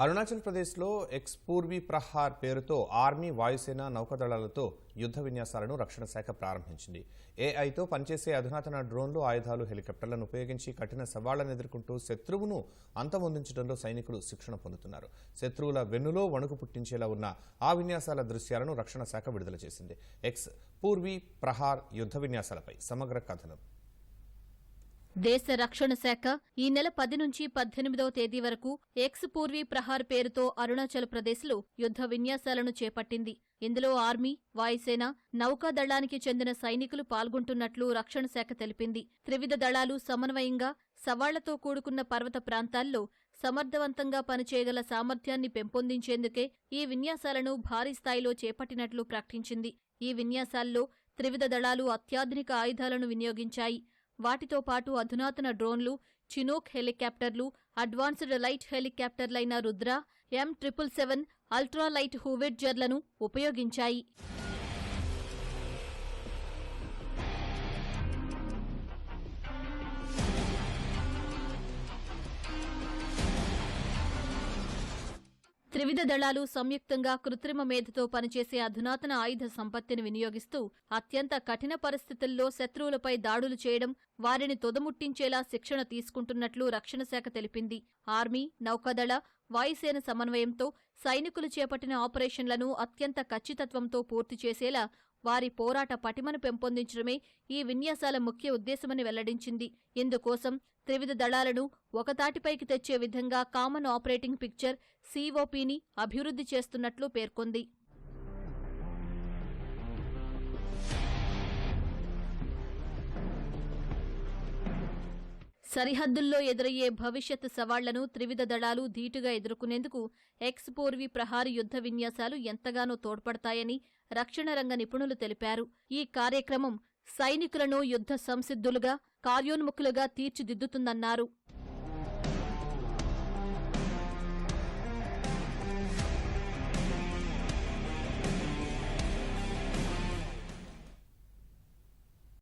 అరుణాచల్ ప్రదేశ్లో ఎక్స్ పూర్వీ ప్రహార్ పేరుతో ఆర్మీ వాయుసేన నౌకాదళాలతో యుద్ధ విన్యాసాలను రక్షణ శాఖ ప్రారంభించింది. ఏఐతో పనిచేసే అధునాతన డ్రోన్లు ఆయుధాలు హెలికాప్టర్లను ఉపయోగించి కఠిన సవాళ్ళను ఎదుర్కొంటూ శత్రువును అంతమొందించడంలో సైనికులు శిక్షణ పొందుతున్నారు. శత్రువుల వెన్నులో వణుకు పుట్టించేలా ఉన్న ఆ విన్యాసాల దృశ్యాలను రక్షణ శాఖ విడుదల చేసింది. ఎక్స్ పూర్వీ ప్రహార్ యుద్ధ విన్యాసాలపై సమగ్ర కథనం. దేశ రక్షణ శాఖ ఈ నెల పది నుంచి పద్దెనిమిదవ తేదీ వరకు ఎక్స్ పూర్వీ ప్రహార్ పేరుతో అరుణాచల్ ప్రదేశ్లో యుద్ధ విన్యాసాలను చేపట్టింది. ఇందులో ఆర్మీ వాయుసేన నౌకాదళానికి చెందిన సైనికులు పాల్గొంటున్నట్లు రక్షణ శాఖ తెలిపింది. త్రివిధ దళాలు సమన్వయంగా సవాళ్ళతో కూడుకున్న పర్వత ప్రాంతాల్లో సమర్థవంతంగా పనిచేయగల సామర్థ్యాన్ని పెంపొందించేందుకే ఈ విన్యాసాలను భారీ స్థాయిలో చేపట్టినట్లు ప్రకటించింది. ఈ విన్యాసాల్లో త్రివిధ దళాలు అత్యాధునిక ఆయుధాలను వినియోగించాయి. వాటితో పాటు అధునాతన డ్రోన్లు చినోక్ హెలికాప్టర్లు advanced light హెలికాప్టర్లైన Rudra M triple seven ultralight హూవెడ్జర్లను ఉపయోగించాయి. త్రివిధ దళాలు సంయుక్తంగా కృత్రిమ మేధతో పనిచేసే అధునాతన ఆయుధ సంపత్తిని వినియోగిస్తూ అత్యంత కఠిన పరిస్థితుల్లో శత్రువులపై దాడులు చేయడం వారిని తొదముట్టించేలా శిక్షణ తీసుకుంటున్నట్లు రక్షణ శాఖ తెలిపింది. ఆర్మీ నౌకాదళ వాయుసేన సమన్వయంతో సైనికులు చేపట్టిన ఆపరేషన్లను అత్యంత ఖచ్చితత్వంతో పూర్తి చేసేలా వారి పోరాట పటిమను పెంపొందించడమే ఈ విన్యాసాల ముఖ్య ఉద్దేశమని వెల్లడించింది. ఇందుకోసం త్రివిధ దళాలను ఒకతాటిపైకి తెచ్చే విధంగా కామన్ ఆపరేటింగ్ పిక్చర్ సీఓపీని అభివృద్ధి చేస్తున్నట్లు పేర్కొంది. సరిహద్దుల్లో ఎదురయ్యే భవిష్యత్ సవాళ్ళను త్రివిధ దళాలు ధీటుగా ఎదుర్కొనేందుకు ఎక్స్ పోర్వి ప్రహారీ యుద్ధ విన్యాసాలు ఎంతగానో తోడ్పడతాయని రక్షణ రంగ నిపుణులు తెలిపారు. ఈ కార్యక్రమం సైనికులను యుద్ధ సంసిద్ధులుగా కార్యోన్ముఖులుగా తీర్చిదిద్దుతుందన్నారు.